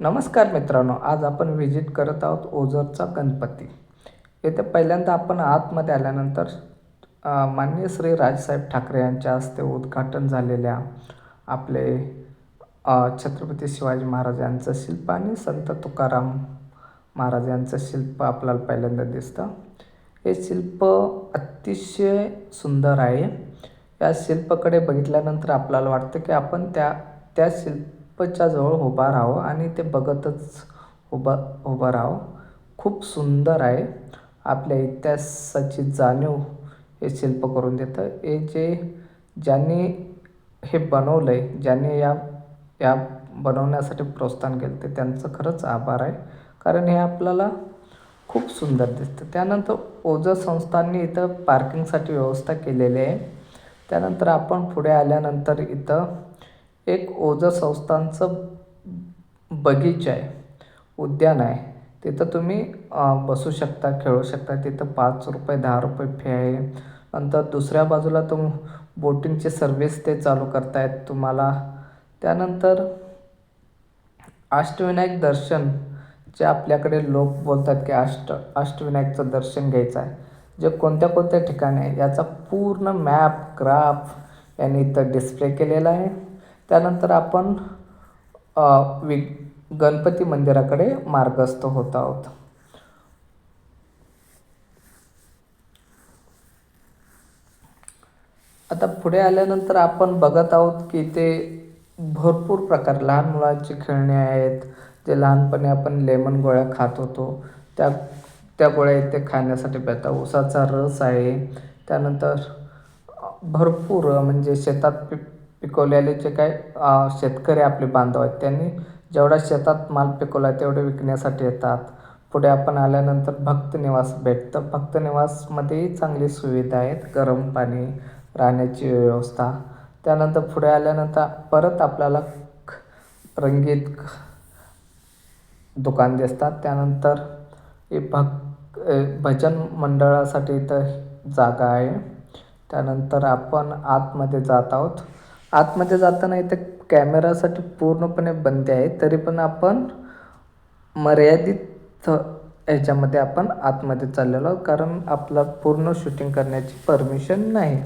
नमस्कार मित्रांनो आज आपण व्हिजिट करत आहोत ओझरचा गणपती. येथे पहिल्यांदा आपण आतमध्ये आल्यानंतर माननीय श्री राजसाहेब ठाकरे यांच्या हस्ते उद्घाटन झालेल्या आपले छत्रपती शिवाजी महाराज यांचं शिल्प आणि संत तुकाराम महाराज यांचं शिल्प आपल्याला पहिल्यांदा दिसतं. हे शिल्प अतिशय सुंदर आहे. या शिल्पकडे बघितल्यानंतर आपल्याला वाटतं की आपण त्या त्या शिल्प पच्या जवळ उभा राहावं आणि ते बघतच उभा उभं राहावं खूप सुंदर आहे. आपल्या इतिहासाची जाणीव हे शिल्प करून देतं. हे जे ज्यांनी हे बनवलं आहे ज्यांनी या या बनवण्यासाठी प्रोत्साहन केलं ते त्यांचं खरंच आभार आहे. कारण हे आपल्याला खूप सुंदर दिसतं. त्यानंतर ओझर संस्थांनी इथं पार्किंगसाठी व्यवस्था केलेली आहे. त्यानंतर आपण पुढे आल्यानंतर इथं एक ओझं संस्थांचं बगीचा आहे उद्यान आहे. तिथं तुम्ही बसू शकता खेळू शकता. तिथं पाच रुपये दहा रुपये फी आहे. नंतर दुसऱ्या बाजूला तुम बोटिंगची सर्विस ते चालू करतायत तुम्हाला. त्यानंतर अष्टविनायक दर्शन जे आपल्याकडे लोक बोलतात की अष्ट अष्टविनायकचं दर्शन घ्यायचं आहे. जे कोणत्या कोणत्या ठिकाणी आहे याचा पूर्ण मॅप ग्राफ यांनी इथं डिस्प्ले केलेला आहे. त्यानंतर आपण वि गणपती मंदिराकडे मार्गस्थ होत आहोत. आता पुढे आल्यानंतर आपण बघत आहोत की ते भरपूर प्रकार लहान मुलांची खेळणी आहेत जे लहानपणी आपण लेमन गोळ्या खात होतो त्या त्या गोळ्या इथे खाण्यासाठी भेटतात उसाचा रस आहे. त्यानंतर भरपूर म्हणजे शेतात पिक पिकवलेले जे काय शेतकरी आपले बांधव आहेत त्यांनी जेवढा शेतात माल पिकवला तेवढे विकण्यासाठी येतात. पुढे आपण आल्यानंतर भक्त निवास भेटतं. भक्त निवासमध्येही चांगली सुविधा आहेत गरम पाणी राहण्याची व्यवस्था. त्यानंतर पुढे आल्यानंतर परत आपल्याला रंगीत दुकान दिसतात. त्यानंतर हे भक भजन मंडळासाठी इथं जागा आहे. त्यानंतर आपण आतमध्ये जात आहोत. आतमध्ये जाताना इथे कॅमेरासाठी पूर्णपणे बंदी आहे तरी पण आपण मर्यादित ह्याच्यामध्ये आपण आतमध्ये चाललेलो आहोत कारण आपला पूर्ण शूटिंग करण्याची परमिशन नाही.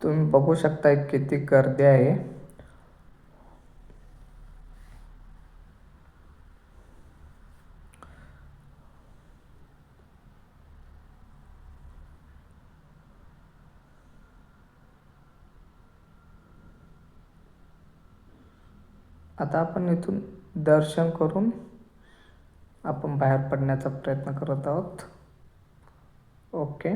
तुम्ही बघू शकता किती गर्दी आहे. आता आपण इथून दर्शन करून आपण बाहेर पडण्याचा प्रयत्न करत आहोत. ओके.